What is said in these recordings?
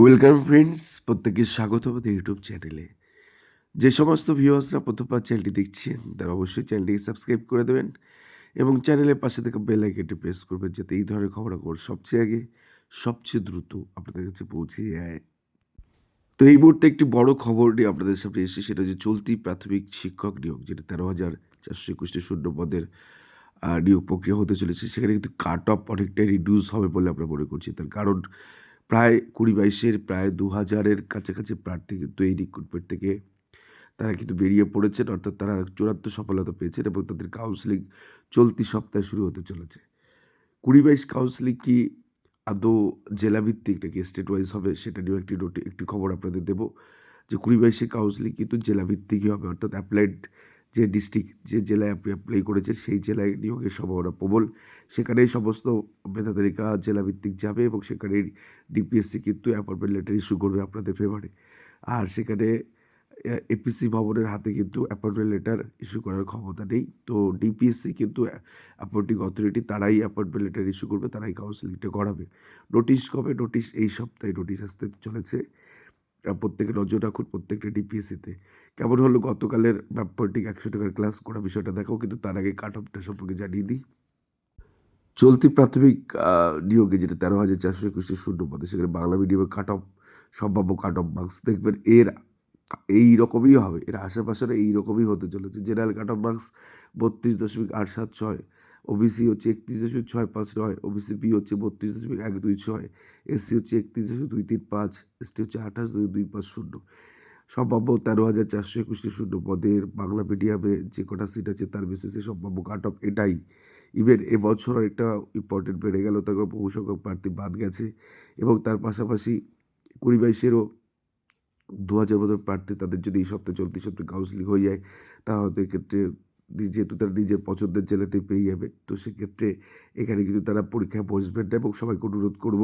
Welcome friends প্রত্যেকে স্বাগত আমাদের ইউটিউব চ্যানেলে যে সমস্ত ভিউয়ার্সরা প্রথমবার চ্যানেলটি দেখছেন, তারা অবশ্যই চ্যানেলটিকে সাবস্ক্রাইব করে দেবেন এবং চ্যানেলের পাশে থেকে বেল আইকনটি প্রেস করবেন যাতে এই ধরনের খবরাখবর সবচেয়ে আগে, সবচেয়ে দ্রুত আপনাদের কাছে পৌঁছে যায়। তো এই মুহূর্তে একটি বড় খবর নিয়ে আপনাদের সামনে এসে সেটা যে চলতি প্রাথমিক শিক্ষক নিয়োগ, যেটা তেরো হাজার চারশো একুশটি শূন্য পদের নিয়োগ প্রক্রিয়া হতে চলেছে। সেখানে কিন্তু কাট অফ অনেকটাই রিডিউস হবে বলে আমরা মনে করছি। তার কারণ প্রায় কুড়ি বাইশের, প্রায় দু হাজারের কাছাকাছি প্রার্থী কিন্তু এই রিক্রুটমেন্ট থেকে তারা কিন্তু বেরিয়ে পড়েছেন। অর্থাৎ তারা চূড়ান্ত সফলতা পেয়েছেন এবং তাদের কাউন্সিলিং চলতি সপ্তাহে শুরু হতে চলেছে। কুড়ি বাইশ কাউন্সিলিং কি আদৌ জেলাভিত্তিক নাকি স্টেট ওয়াইজ হবে সেটা নিয়েও একটি নোটি, একটি খবর আপনাদের দেবো। যে কুড়ি বাইশে কাউন্সিলিং কিন্তু জেলাভিত্তিকই হবে, অর্থাৎ অ্যাপ্লাইড যে ডিস্ট্রিক্ট যে জেলায় অ্যাপ্লাই করেছে সেই জেলায় নিয়োগের সম্ভাবনা প্রবল। সেখানেই সমস্ত মেধা জেলাভিত্তিক যাবে এবং সেখানে ডিপিএসসি কিন্তু অ্যাপয়েন্টমেন্ট লেটার ইস্যু করবে আপনাদের ফেভারে আর সেখানে এপিসি ভবনের হাতে কিন্তু অ্যাপয়েন্টমেন্ট লেটার ইস্যু করার ক্ষমতা নেই। তো ডিপিএসসি কিন্তু অ্যাপয়েন্টিং অথরিটি তারাই অ্যাপয়েন্টমেন্ট লেটার ইস্যু করবে, তারাই কাউন্সিলিংটা করাবে। নোটিশ কবে? নোটিশ এই সপ্তাহে নোটিশ আসতে চলেছে। প্রত্যেকে নজর রাখুন, প্রত্যেকটা ডিপিএসসিতে কেমন হলো গতকালের ব্যাপারটি? একশো টাকার ক্লাস করা বিষয়টা দেখাও কিন্তু তার আগে কাট অফটা সম্পর্কে জানিয়ে দিই। চলতি প্রাথমিক নিয়োগে যেটা তেরো হাজার চারশো একুশটি শূন্য পদে, সেখানে বাংলা মিডিয়ামের কাট অফ সম্ভাব্য কাট অফ মার্কস দেখবেন এর, এই রকমই হবে, এর আশেপাশের এই রকমই হতে চলেছে। জেনারেল কাট অফ মার্কস বত্রিশ দশমিক আট সাত ছয়। ওবিসি হচ্ছে একত্রিশ দশমিক ছয় পাঁচ নয় ওবিসি বি হচ্ছে বত্রিশ দশমিক এক দুই ছয় এসসি হচ্ছে একত্রিশ দশমিক দুই তিন পাঁচ এসটি হচ্ছে আঠাশ দশমিক দুই পাঁচ শূন্য। সম্ভাব্য তেরো হাজার চারশো একুশটি শূন্য পদের বাংলা মিডিয়ামে যে কটা সিট আছে তার বেসিসে সম্ভাব্য কাট অফ এটাই। ইভেন এবছর একটা ইম্পর্টেন্ট বেড়ে গেল, তারপর বহু সংখ্যক প্রার্থী বাদ গেছে এবং তার পাশাপাশি কুড়ি বাইশেরও দু হাজার মতো প্রার্থী তাদের যদি এই সপ্তাহে চলতি সপ্তাহে কাউন্সিলিং হয়ে যায় হয়তো এক্ষেত্রে যেহেতু তারা নিজের পছন্দের জেলাতেই পেয়ে যাবে। তো সেক্ষেত্রে এখানে কিন্তু তারা পরীক্ষায় বসবেন না এবং সবাইকে অনুরোধ করব,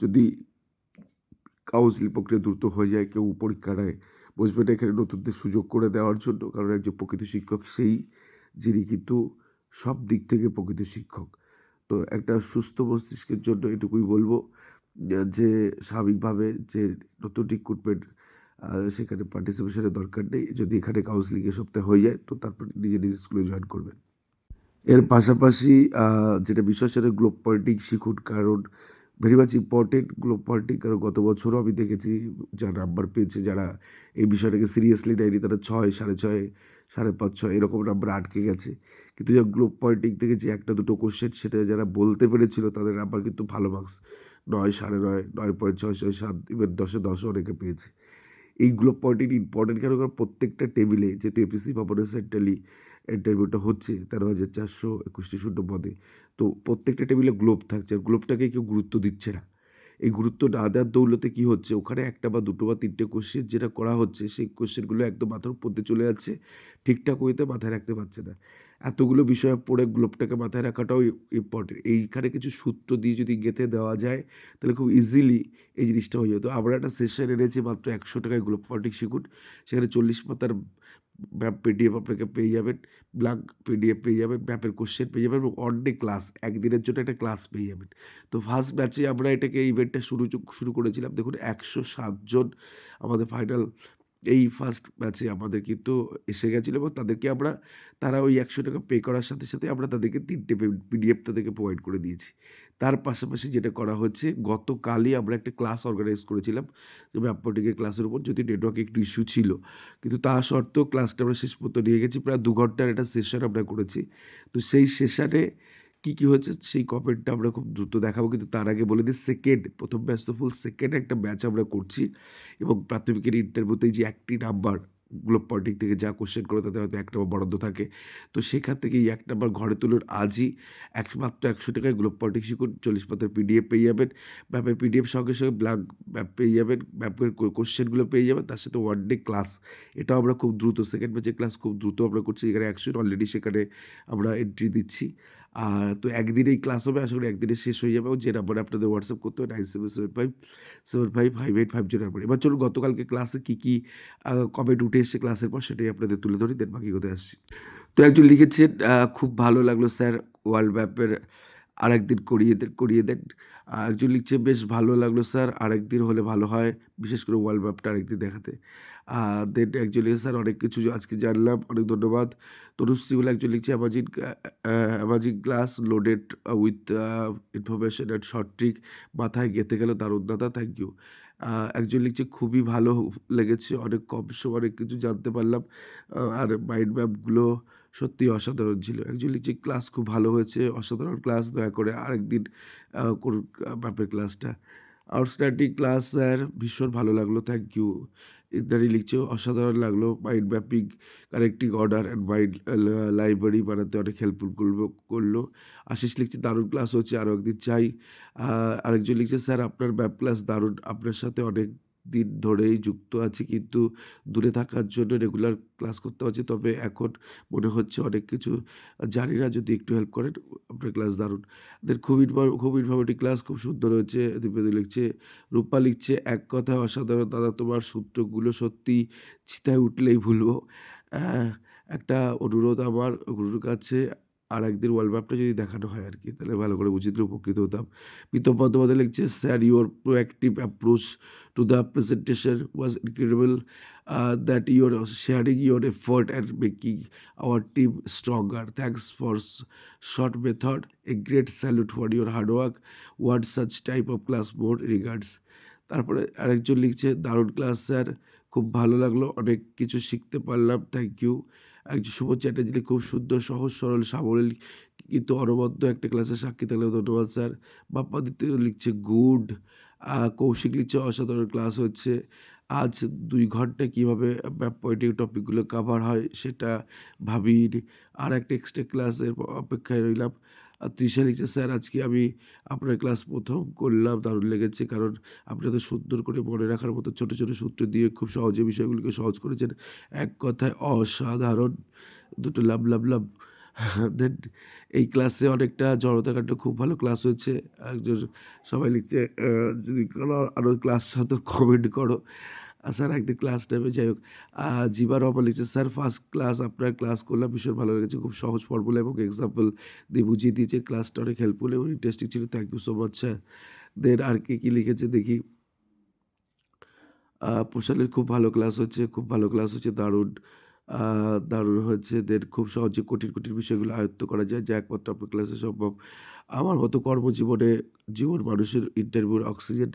যদি কাউন্সিল প্রক্রিয়া দ্রুত হয়ে যায়, কেউ পরীক্ষাটায় বসবে না এখানে নতুনদের সুযোগ করে দেওয়ার জন্য, কারণ একজন প্রকৃত শিক্ষক সেই যিনি কিন্তু সব দিক থেকে প্রকৃত শিক্ষক। তো একটা সুস্থ মস্তিষ্কের জন্য এটুকুই বলব, যে স্বাভাবিকভাবে যে নতুন রিক্রুটমেন্ট সেখানে পার্টিসিপেশনের দরকার নেই। যদি এখানে কাউন্সিলিং এ সপ্তাহে হয়ে যায়, তো তারপর নিজে নিজে স্কুলে জয়েন করবেন। এর পাশাপাশি যেটা বিষয় সেটা গ্লোব পয়েন্টিং শিখুন। কারণ very much important globe pointing কারণ গত বছরও আমি দেখেছি যারা নাম্বার পেয়েছে যারা এই বিষয়টাকে সিরিয়াসলি নেয়নি, তারা ছয়, সাড়ে ছয়, সাড়ে পাঁচ, ছয়, এরকম নাম্বার আটকে গেছে। কিন্তু যা গ্লোব পয়েন্টিং থেকে যে একটা দুটো কোশ্চেন সেটা যারা বলতে পেরেছিল, তাদের নাম্বার কিন্তু ভালো মার্কস নয়, সাড়ে নয় নয় পয়েন্ট ছয় ছয়, সাত ইভেন দশে দশও অনেকে পেয়েছে। এই গ্লোব পয়েন্টিং ইম্পর্টেন্ট কেন? কারণ প্রত্যেকটা টেবিলে যেহেতু এপিসি ভবনের সেন্ট্রালি ইন্টারভিউটা হচ্ছে, তেরো হাজার চারশো একুশটি শূন্য পদে। তো প্রত্যেকটা টেবিলে গ্লোব থাকছে, আর গ্লোবটাকে কেউ গুরুত্ব দিচ্ছে না। এই গুরুত্ব না দেওয়ার দৌলতে কী হচ্ছে? ওখানে একটা বা দুটো বা তিনটে কোশ্চেন যেটা করা হচ্ছে, সেই কোশ্চেনগুলো একদম মাথার দিয়ে চলে যাচ্ছে, ঠিকঠাক ওয়েতে মাথায় রাখতে পারছে না। এতগুলো বিষয় পড়ে গ্লোবটাকে মাথায় রাখাটাও ইম্পর্টেন্ট এইখানে কিছু সূত্র দিয়ে যদি গেঁথে দেওয়া যায়, তাহলে খুব ইজিলি এই জিনিসটা হয়ে যেত। আমরা একটা সেশন এনেছি মাত্র একশো টাকায় গ্লোব পলিটিক্স শিখুন। সেখানে চল্লিশ পাতার ম্যাপ পিডিএফ আপনাকে পেয়ে যাবেন ব্ল্যাঙ্ক পিডিএফ পেয়ে যাবেন ম্যাপের কোশ্চেন পেয়ে যাবেন এবং অন ডে ক্লাস একদিনের জন্য একটা ক্লাস পেয়ে যাবেন। তো ফার্স্ট ম্যাচে আমরা এটাকে ইভেন্টটা শুরু শুরু করেছিলাম। দেখুন, একশো সাতজন আমাদের ফাইনাল এই ফার্স্ট ব্যাচে আমাদের কিন্তু এসে গেছিল এবং তাদেরকে আমরা, তারা ওই একশো টাকা পে করার সাথে সাথে আমরা তাদেরকে তিনটে পিডিএফ তাদেরকে প্রোভাইড করে দিয়েছি। তার পাশাপাশি যেটা করা হচ্ছে, গতকালই আমরা একটা ক্লাস অর্গানাইজ করেছিলাম, যে ম্যাপপটিকের ক্লাসের উপর, যদি নেটওয়ার্ক একটু ইস্যু ছিল। কিন্তু তা সত্ত্বেও ক্লাসটা আমরা শেষ পর্যন্ত নিয়ে গেছি, প্রায় দু ঘণ্টার একটা সেশন আমরা করেছি। তো সেই সেশনে কী কী হয়েছে সেই কমেন্টটা আমরা খুব দ্রুত দেখাবো। কিন্তু তার আগে বলে দিই সেকেন্ড প্রথম ব্যাচ তো ফুল সেকেন্ড একটা ব্যাচ আমরা করছি এবং প্রাথমিকের ইন্টারভিউতে যে একটি নাম্বার গ্লোব পয়েন্টিং থেকে যা কোশ্চেন করে তাতে হয়তো এক নম্বর বরাদ্দ থাকে। তো সেখান থেকে এই এক নাম্বার ঘরে তুলুন, আজই একমাত্র একশো টাকায় গ্লোব পয়েন্টিং শিখুন, চল্লিশ পাতার পিডিএফ পেয়ে যাবেন। ম্যাপের পিডিএফ সঙ্গে সঙ্গে ব্ল্যাঙ্ক ম্যাপ পেয়ে যাবেন ম্যাপের কোশ্চেনগুলো পেয়ে যাবেন, তার সাথে ওয়ান ডে ক্লাস এটাও আমরা খুব দ্রুত সেকেন্ড ব্যাচের ক্লাস খুব দ্রুত আমরা করছি, এখানে একশো অলরেডি সেখানে আমরা এন্ট্রি দিচ্ছি। আর তো একদিনেই ক্লাস হবে, আশা করি একদিনে শেষ হয়ে যাবে। যে নাম্বারে আপনাদের হোয়াটসঅ্যাপ করতে হবে nine seven seven five seven five five eight five zero number এবার চলুন গতকালকে ক্লাসে কী কী কমেন্ট উঠে এসছে ক্লাসের পর সেটাই আপনাদের তুলে ধরি দেন বাকি কোথায় আসছি। তো একজন লিখেছেন খুব ভালো লাগল স্যার ওয়ার্ল্ড ম্যাপের আর একদিন করিয়ে দেন করিয়ে দেন একজন লিখছে, বেশ ভালো লাগল স্যার, আরেকদিন হলে ভালো হয়। বিশেষ করে ওয়ার্ল্ড ম্যাপটা আরেকদিন দেখাতে। দেন একজন লিখছে, স্যার, অনেক কিছু আজকে জানলাম, অনেক ধন্যবাদ। তনুশ্রী বলে একজন লিখছে, amazing amazing class loaded with information and short trick, মাথায় গেঁথে গেল দারুণ দাদা, থ্যাংক ইউ। একজন লিখছে, খুবই ভালো লেগেছে, অনেক কম সময় অনেক কিছু জানতে পারলাম। আর মাইন্ড ম্যাপগুলো সত্যি অসাধারণ ছিল। একজন লিখছে, ক্লাস খুব ভালো হয়েছে, অসাধারণ ক্লাস, দয়া করে আরেকদিন করুন ম্যাপের ক্লাসটা আউটস্ট্যান্ডিং ক্লাস স্যার ভীষণ ভালো লাগল থ্যাংক ইউ ইত্যাদি লিখছে, অসাধারণ লাগল mind mapping correcting order and mind library বানাতে অনেক হেল্পফুল করল করল। আশিস লিখছে, দারুণ ক্লাস হচ্ছে আরও একদিন চাই। আরেকজন লিখছে স্যার আপনার ম্যাপ ক্লাস দারুণ, আপনার সাথে অনেক দিন ধরেই যুক্ত আছি কিন্তু দূরে থাকার জন্য রেগুলার ক্লাস করতে পারছি। তবে এখন মনে হচ্ছে অনেক কিছু জানি না যদি একটু হেল্প করেন আপনার ক্লাস দারুণ। খুব ইনফর- খুব ইনফরমেটিভ ক্লাস খুব সুন্দর হয়েছে দীপেন্দু লিখছে, রূপা লিখছে, এক কথায় অসাধারণ, দাদা তোমার সূত্রগুলো সত্যি চিতায় উঠলেই ভুলবো। একটা অনুরোধ আমার, গুরুর কাছে আর একদিন ওয়ার্ল্ড ম্যাপটা যদি দেখানো হয় আর কি তাহলে ভালো করে বুঝিয়ে উপকৃত হতাম। প্রীতম বন্দ্যোপাধ্যায় লিখছে sir your proactive approach to the presentation was incredible that your sharing your effort and making our team stronger thanks for short method a great salute for your hard work what such type of class mode regards তারপরে আরেকজন লিখছে, দারুণ class sir খুব ভালো লাগল। অনেক কিছু শিখতে পারলাম। থ্যাংক ইউ একজন শুভ চ্যাটার্জি খুব সুন্দর সহজ, সরল, সাবলীল কিন্তু অনবদ্য একটা ক্লাসে সাক্ষী থাকলে ধন্যবাদ, স্যার। বাপ্পা দিতে লিখছে, গুড। কৌশিক লিখছে, অসাধারণ ক্লাস হচ্ছে। আজ দুই ঘণ্টা কীভাবে পয়েন্টিক পয়েন্টিং টপিকগুলো কাভার হয় সেটা ভাবির আর একটা এক্সট্রা ক্লাসের অপেক্ষায় রইলাম। তৃষা লিখছে, স্যার, আজকে আমি আপনার ক্লাস প্রথম করলাম, দারুণ লেগেছে। কারণ আপনি এত সুন্দর করে মনে রাখার মতো ছোটো ছোটো সূত্র দিয়ে খুব সহজে বিষয়গুলিকে সহজ করেছেন। এক কথায় অসাধারণ। দুটো লাভ লাভ লাভ। দেন এই ক্লাসে অনেকটা জড়তাকাণ্ড খুব ভালো ক্লাস হয়েছে। একজন সবাই লিখছে যদি কোনো আরও ক্লাস সাথে কমেন্ট করো। স্যার একদিন ক্লাস নেবে যাই হোক জিবার জিবা রহমান লিখছে স্যার ফার্স্ট ক্লাস আপনার ক্লাস করলাম, ভীষণ ভালো লেগেছে, খুব সহজ ফর্মুলা এবং এক্সাম্পল দিয়ে বুঝিয়ে দিয়েছে ক্লাসটা অনেক হেল্পফুল এবং ইন্টারেস্টিং ছিল thank you so much sir then আর কে কী লিখেছে দেখি। প্রশালের খুব ভালো ক্লাস হচ্ছে, খুব ভালো ক্লাস হচ্ছে, দারুণ। দারুণ হচ্ছে দেন খুব সহজে কঠিন কঠিন বিষয়গুলো আয়ত্ত করা যায়, যা একমাত্র আপনার ক্লাসে সম্ভব। আমার মতো কর্মজীবনে জীবন মানুষের ইন্টারভিউর অক্সিজেন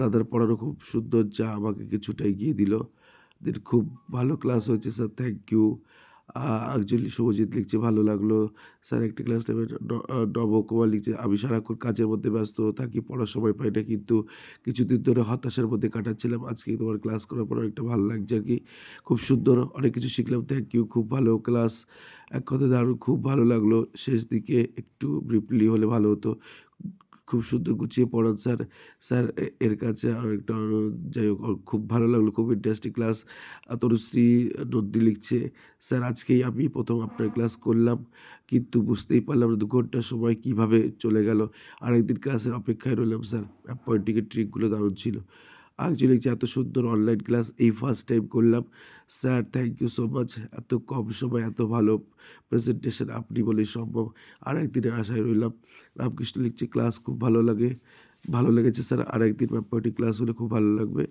তাদের পড়ানো খুব সুন্দর, যা আমাকে কিছুটা এগিয়ে দিল। দেন খুব ভালো ক্লাস হয়েছে sir thank you actually Subhajit লিখছে, ভালো লাগল। স্যার, একটি ক্লাস নেবে নবকুমার লিখছে। আমি সারাক্ষণ কাজের মধ্যে ব্যস্ত, থাকি, পড়ার সময় পাই না, কিন্তু কিছুদিন ধরে হতাশার মধ্যে কাটাচ্ছিলাম। আজকে তোমার ক্লাস করার পর একটা ভালো লাগছে আর কি। খুব সুন্দর, অনেক কিছু শিখলাম। থ্যাংক ইউ খুব ভালো ক্লাস এক কথা দারুণ, খুব ভালো লাগল। শেষ দিকে একটু ব্রিফলি হলে ভালো হতো। খুব সুন্দর গুছিয়ে পড়ান স্যার। স্যার এর কাছে আর একটা যাই হোক খুব ভালো লাগল, খুব ইন্টারেস্টিং ক্লাস তনুশ্রী নন্দী লিখছে, স্যার, আজকেই আমি প্রথম আপনার ক্লাস করলাম, কিন্তু বুঝতেই পারলাম না দু ঘণ্টার সময় কীভাবে চলে গেল। আরেকদিন ক্লাসের অপেক্ষায় রইলাম, স্যার। অ্যাপয়েন্টিংয়ের ট্রিকগুলো দারুণ ছিল। একচুয়ালি লিখছে এত সুন্দর অনলাইন ক্লাস এই ফার্স্ট টাইম করলাম। Sir thank you so much এত কম সময় এত ভালো প্রেজেন্টেশন আপনি বলেই সম্ভব। আর একদিনের আশায় রইলাম। রামকৃষ্ণ লিখছে ক্লাস খুব ভালো লাগে। ভালো লেগেছে স্যার আর একদিন ম্যাপটি ক্লাস হলে খুব ভালো লাগবে।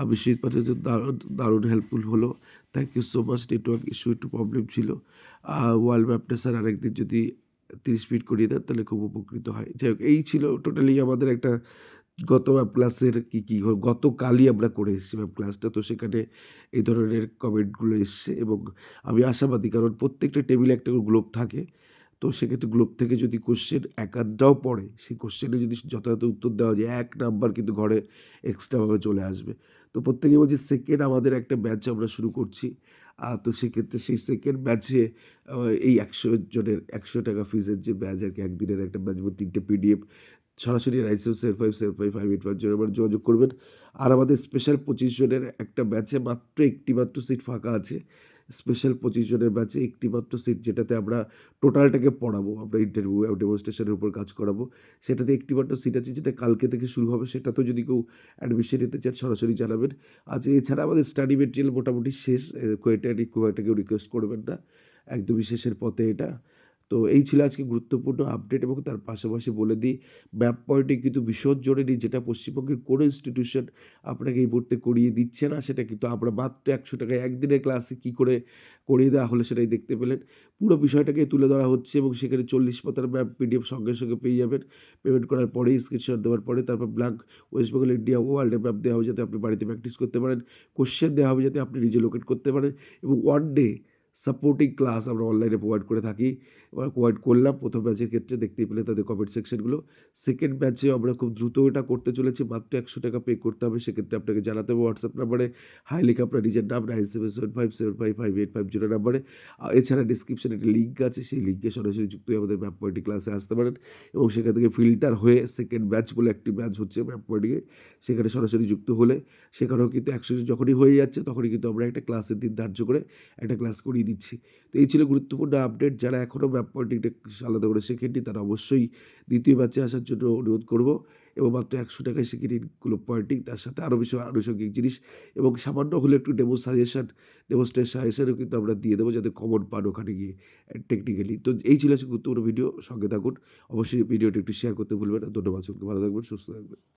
আমি শীত যে দারুণ দারুণ হেল্পফুল হলো। Thank you so much network issue একটু প্রবলেম ছিল। ওয়ার্ল্ড ম্যাপটা স্যার আরেকদিন যদি তিরিশ মিনিট করিয়ে দেন, তাহলে খুব উপকৃত হয়। যাই হোক, এই ছিল টোটালি আমাদের একটা গত ম্যাপ ক্লাসের কী কী গতকালই আমরা করে এসেছি ম্যাপ ক্লাসটা তো সেখানে এই ধরনের কমেন্টগুলো এসছে এবং আমি আশাবাদী কারণ প্রত্যেকটা টেবিলে একটা করে গ্লোব থাকে। তো সেক্ষেত্রে গ্লোব থেকে যদি কোশ্চেন এক আধটাও পড়ে, সেই কোশ্চেনে যদি যথাযথ উত্তর দেওয়া যায়, এক নাম্বার কিন্তু ঘরে এক্সট্রাভাবে চলে আসবে। তো প্রত্যেকে বলছি সেকেন্ড আমাদের একটা ব্যাচ আমরা শুরু করছি। তো সেক্ষেত্রে সেই সেকেন্ড ব্যাচে এই একশো জনের, একশো টাকা ফিজের যে ব্যাচ আর কি, একদিনের একটা ব্যাচ এবং তিনটে পিডিএফ সরাসরি seven seven five seven five five eight five জনের আবার যোগাযোগ করবেন। আর আমাদের স্পেশাল পঁচিশ জনের একটা ব্যাচে মাত্র একটি মাত্র সিট ফাঁকা আছে। স্পেশাল পঁচিশ জনের ব্যাচে একটি মাত্র সিট যেটাতে আমরা টোটালটাকে পড়াবো, আমরা ইন্টারভিউ ডেমনস্ট্রেশনের উপর কাজ করাবো। সেটাতে একটি মাত্র সিট আছে যেটা কালকে থেকে শুরু হবে, সেটাতেও যদি কেউ অ্যাডমিশন নিতে চান সরাসরি জানাবেন। আজ এছাড়া আমাদের স্টাডি মেটেরিয়াল মোটামুটি শেষ কোয়েটারি একটা রিকোয়েস্ট করবেন না। একদমই শেষের পথে এটা। তো এই ছিল আজকে গুরুত্বপূর্ণ আপডেট এবং তার পাশাপাশি বলে দিই ম্যাপ পয়েন্টে কিন্তু ভীষণ জরুরি যেটা পশ্চিমবঙ্গের কোনো ইনস্টিটিউশন আপনাকে এই মুহূর্তে করিয়ে দিচ্ছে না। সেটা কিন্তু আমরা মাত্র একশো টাকায় একদিনের ক্লাসে কী করে করিয়ে দেওয়া হলে সেটাই দেখতে পেলেন। পুরো বিষয়টাকে তুলে ধরা হচ্ছে এবং সেখানে চল্লিশ পাতার ম্যাপ পিডিএফ সঙ্গে সঙ্গে পেয়ে যাবেন। পেমেন্ট করার পরেই স্ক্রিনশট দেওয়ার পরে তারপর ব্ল্যাঙ্ক ওয়েস্ট বেঙ্গল ইন্ডিয়া ওয়ার্ল্ডের ম্যাপ দেওয়া হবে যাতে আপনি বাড়িতে প্র্যাকটিস করতে পারেন। কোশ্চেন দেওয়া হবে যাতে আপনি নিজে লোকেট করতে পারেন এবং ওয়ান ডে সাপোর্টিং ক্লাস আমরা অনলাইনে প্রোভাইড করে থাকি। এবার প্রোভাইড করলাম। প্রথম ব্যাচের ক্ষেত্রে দেখতেই পেলে তাদের কমেন্ট সেকশনগুলো সেকেন্ড ব্যাচে আমরা খুব দ্রুত এটা করতে চলেছি। মাত্র একশো টাকা পে করতে হবে। সেক্ষেত্রে আপনাকে জানাতে হবে হোয়াটসঅ্যাপ নাম্বারে হাই লিখে আপনার নিজের নাম। Nine seven seven five seven five five eight five zero নাম্বারে এছাড়া ডিসক্রিপশনে একটি লিঙ্ক আছে। সেই লিঙ্কে সরাসরি যুক্ত হয়ে আমাদের ম্যাপ পয়েন্টিং ক্লাসে আসতে পারেন। এবং সেখান থেকে ফিল্টার হয়ে সেকেন্ড ব্যাচ বলে একটি ব্যাচ হচ্ছে ম্যাপ পয়েন্টিংয়ে সেখানে সরাসরি যুক্ত হলে সেখানেও কিন্তু একশো যখনই হয়ে যাচ্ছে, তখনই কিন্তু আমরা একটা ক্লাসের দিন ধার্য করে একটা ক্লাস করিয়ে দিচ্ছি। তো এই ছিল গুরুত্বপূর্ণ আপডেট যারা এখনও ম্যাপ পয়েন্টিংটা আলাদা করে শেখেননি, তারা অবশ্যই দ্বিতীয় ব্যাচে আসার জন্য অনুরোধ করব। এবং মাত্র একশো টাকায় শিখে নিন পয়েন্টিং তার সাথে আরও বেশি আনুষঙ্গিক জিনিস। এবং সামান্য হলে একটু ডেমো সাজেশন ডেমোস্ট্রেট সাজেশনও কিন্তু আমরা দিয়ে দেবো যাতে কমন পান ওখানে গিয়ে টেকনিক্যালি তো এই ছিল গুরুত্বপূর্ণ ভিডিও সঙ্গে থাকুন। অবশ্যই ভিডিওটি একটু শেয়ার করতে ভুলবেন না। ধন্যবাদ সবকে ভালো থাকবেন, সুস্থ থাকবেন।